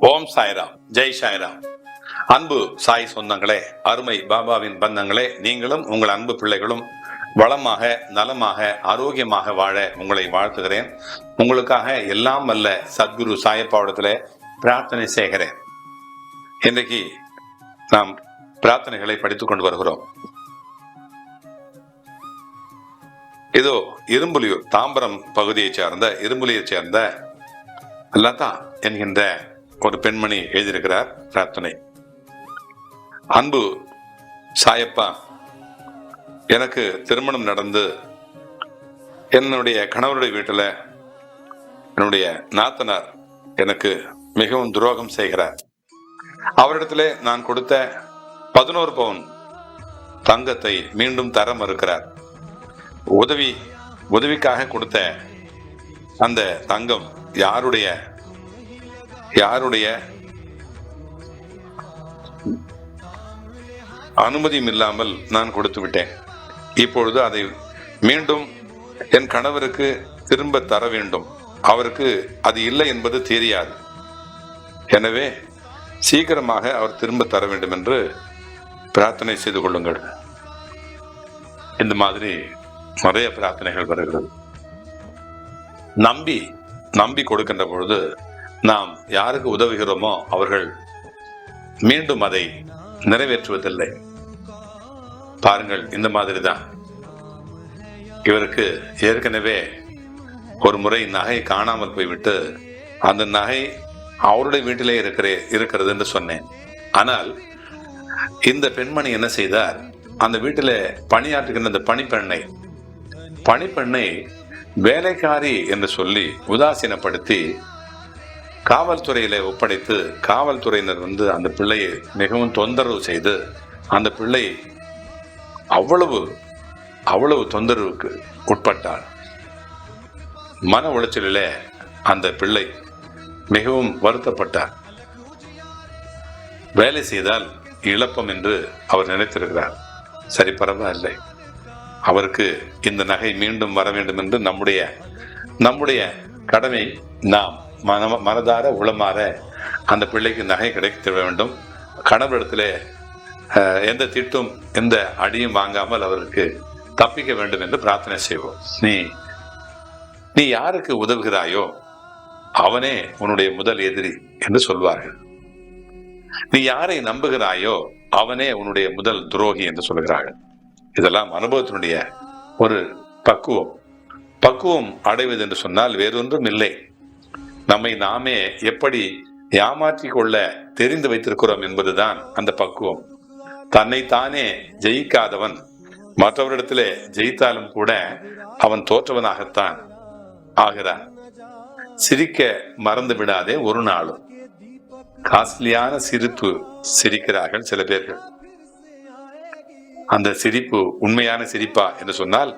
ஓம் சாய்ராம். ஜெய் சாய்ராம். அன்பு சாய் சொந்தங்களே அருமை பாபாவின் பந்தங்களே நீங்களும் உங்கள் அன்பு பிள்ளைகளும் வளமாக நலமாக ஆரோக்கியமாக வாழ உங்களை வாழ்த்துகிறேன். உங்களுக்காக எல்லாம் வல்ல சத்குரு சாயப்பாவிடத்தில் பிரார்த்தனை செய்கிறேன். இன்றைக்கு நாம் பிரார்த்தனைகளை படித்துக் கொண்டு வருகிறோம். இதோ இரும்புலியூர் தாம்பரம் பகுதியைச் சேர்ந்த இரும்புலியைச் சேர்ந்த லதா என்கின்ற ஒரு பெண்மணி எழுதியிருக்கிறார் பிரார்த்தனை. அன்பு சாயப்பா எனக்கு திருமணம் நடந்து என்னுடைய கணவருடைய வீட்டில் என்னுடைய நாத்தனார் எனக்கு மிகவும் துரோகம் செய்கிறார். அவரிடத்துல நான் கொடுத்த பதினோரு பவுன் தங்கத்தை மீண்டும் தர மறுக்கிறார். உதவி உதவிக்காக கொடுத்த அந்த தங்கம் யாருடைய யாருடைய அனுமதியும் இல்லாமல் நான் கொடுத்து விட்டேன். இப்பொழுது அதை மீண்டும் என் கணவருக்கு திரும்ப தர வேண்டும். அவருக்கு அது இல்லை என்பது தெரியாது. எனவே சீக்கிரமாக அவர் திரும்ப தர வேண்டும் என்று பிரார்த்தனை செய்து கொள்ளுங்கள். இந்த மாதிரி நிறைய பிரார்த்தனைகள் வருகிறது. நம்பி நம்பி கொடுக்கின்ற பொழுது நாம் யாருக்கு உதவுகிறோமோ அவர்கள் மீண்டும் அதை நிறைவேற்றுவதில்லை. பாருங்கள் இந்த மாதிரி தான் இவருக்கு ஏற்கனவே ஒரு முறை நகை காணாமல் போய்விட்டு அந்த நகை அவருடைய வீட்டிலே இருக்கிறே இருக்கிறது என்று சொன்னேன். ஆனால் இந்த பெண்மணி என்ன செய்தார்? அந்த வீட்டில் பணியாற்றுகின்ற அந்த பணிப்பெண்ணை பணிப்பெண்ணை வேலைக்காரி என்று சொல்லி உதாசீனப்படுத்தி காவல்துறையில் ஒப்படைத்து காவல்துறையினர் வந்து அந்த பிள்ளையை மிகவும் தொந்தரவு செய்து அந்த பிள்ளை அவ்வளவு அவ்வளவு தொந்தரவுக்கு உட்பட்டார் மன உளைச்சலிலே அந்த பிள்ளை மிகவும் வருத்தப்பட்டார். வேலை செய்தால் இழப்பம் என்று அவர் நினைத்திருக்கிறார். சரி பரவாயில்லை. அவருக்கு இந்த நகை மீண்டும் வர வேண்டும் என்று நம்முடைய நம்முடைய கடமை நாம் மன மனதார உளமாற அந்த பிள்ளைக்கு நகை கிடைக்க வேண்டும். கணவரிடத்துல அஹ், எந்த திட்டும் எந்த அடியும் வாங்காமல் அவருக்கு தப்பிக்க வேண்டும் என்று பிரார்த்தனை செய்வோம். நீ நீ யாருக்கு உதவுகிறாயோ அவனே உன்னுடைய முதல் எதிரி என்று சொல்வார்கள். நீ யாரை நம்புகிறாயோ அவனே உன்னுடைய முதல் துரோகி என்று சொல்கிறார்கள். இதெல்லாம் அனுபவத்தினுடைய ஒரு பக்குவம். பக்குவம் அடைவது என்று சொன்னால் வேறொன்றும் இல்லை. நம்மை நாமே எப்படி ஏமாற்றிக் கொள்ள தெரிந்து வைத்திருக்கிறோம் என்பதுதான் அந்த பக்குவம். தன்னைத்தானே ஜெயிக்காதவன் மற்றவரிடத்திலே ஜெயித்தாலும் கூட அவன் தோற்றவனாகத்தான் ஆகிறான். சிரிக்க மறந்து விடாதே ஒரு நாளும். காஸ்ட்லியான சிரிப்பு சிரிக்கிறார்கள் சில பேர்கள். அந்த சிரிப்பு உண்மையான சிரிப்பா என்று சொன்னால்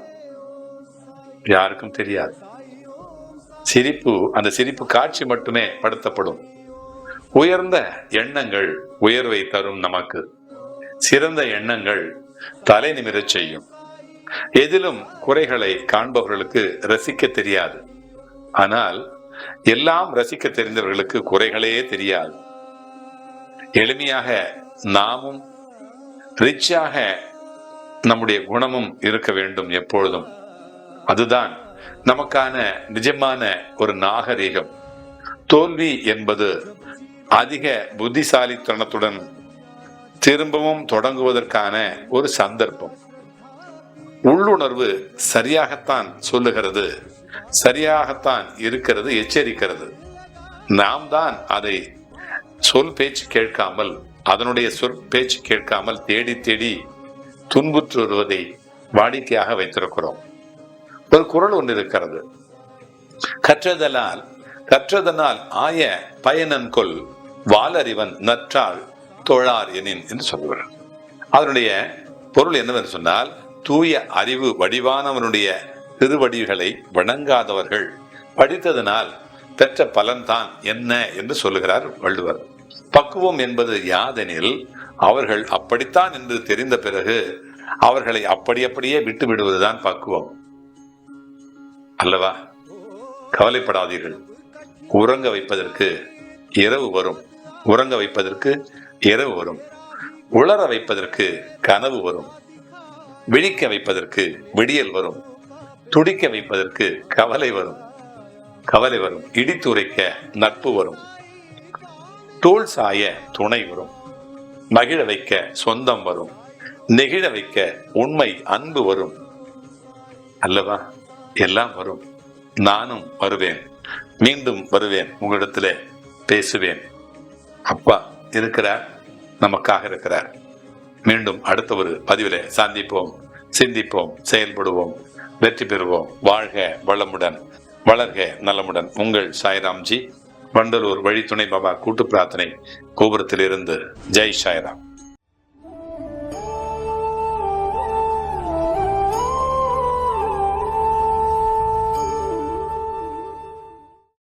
யாருக்கும் தெரியாது. சிரிப்பு அந்த சிரிப்பு காட்சி மட்டுமே படுத்தப்படும். உயர்ந்த எண்ணங்கள் உயர்வை தரும் நமக்கு. சிறந்த எண்ணங்கள் தலை நிமிரச் செய்யும். எதிலும் குறைகளை காண்பவர்களுக்கு ரசிக்க தெரியாது. ஆனால் எல்லாம் ரசிக்க தெரிந்தவர்களுக்கு குறைகளே தெரியாது. எளிமையாக நாமும் ரிச்சாக நம்முடைய குணமும் இருக்க வேண்டும் எப்பொழுதும். அதுதான் நமக்கான நிஜமான ஒரு நாகரீகம். தோல்வி என்பது அதிக புத்திசாலித்தனத்துடன் திரும்பவும் தொடங்குவதற்கான ஒரு சந்தர்ப்பம். உள்ளுணர்வு சரியாகத்தான் சொல்லுகிறது சரியாகத்தான் இருக்கிறது எச்சரிக்கிறது. நாம் தான் அதை சொல் பேச்சு கேட்காமல் அதனுடைய சொல் பேச்சு கேட்காமல் தேடி தேடி துன்புற்று வருவதை வாடிக்கையாக வைத்திருக்கிறோம். ஒரு குரல் ஒன்று இருக்கிறது. கற்றதனால் கற்றதனால் ஆய பயனன் கொல் வாலறிவன் நற்றாள் தொழார் எனின் என்று சொல்லுகிறார். அதனுடைய பொருள் என்னவென்று சொன்னால் தூய அறிவு வடிவானவனுடைய திருவடிகளை வணங்காதவர்கள் படித்ததனால் பெற்ற பலன்தான் என்ன என்று சொல்லுகிறார் வள்ளுவர். பக்குவம் என்பது யாதெனில் அவர்கள் அப்படித்தான் என்று தெரிந்த பிறகு அவர்களை அப்படி அப்படியே விட்டு விடுவதுதான் பக்குவம். அல்லவா? கவலைப்படாதீர்கள். உறங்க வைப்பதற்கு இரவு வரும். உறங்க வைப்பதற்கு இரவு வரும். உளர வைப்பதற்கு கனவு வரும். விழிக்க வைப்பதற்கு விடியல் வரும். துடிக்க வைப்பதற்கு கவலை வரும். கவலை வரும். இடித்துரைக்க நட்பு வரும். தோல் சாய துணை வரும். மகிழ வைக்க சொந்தம் வரும். நெகிழ வைக்க உண்மை அன்பு வரும். அல்லவா? எல்லாம் வரும். நானும் வருவேன். மீண்டும் வருவேன். உங்களிடத்துல பேசுவேன். அப்பா இருக்கிறார் நமக்காக இருக்கிறார். மீண்டும் அடுத்த ஒரு பதிவில் சந்திப்போம் சிந்திப்போம் செயல்படுவோம் வெற்றி பெறுவோம். வாழ்க வளமுடன் வளர்க நலமுடன். உங்கள் சாய்ராம்ஜி வண்டலூர் வழித்துணை பாபா கூட்டு பிரார்த்தனை கோபுரத்திலிருந்து. ஜெய் சாய்ராம்.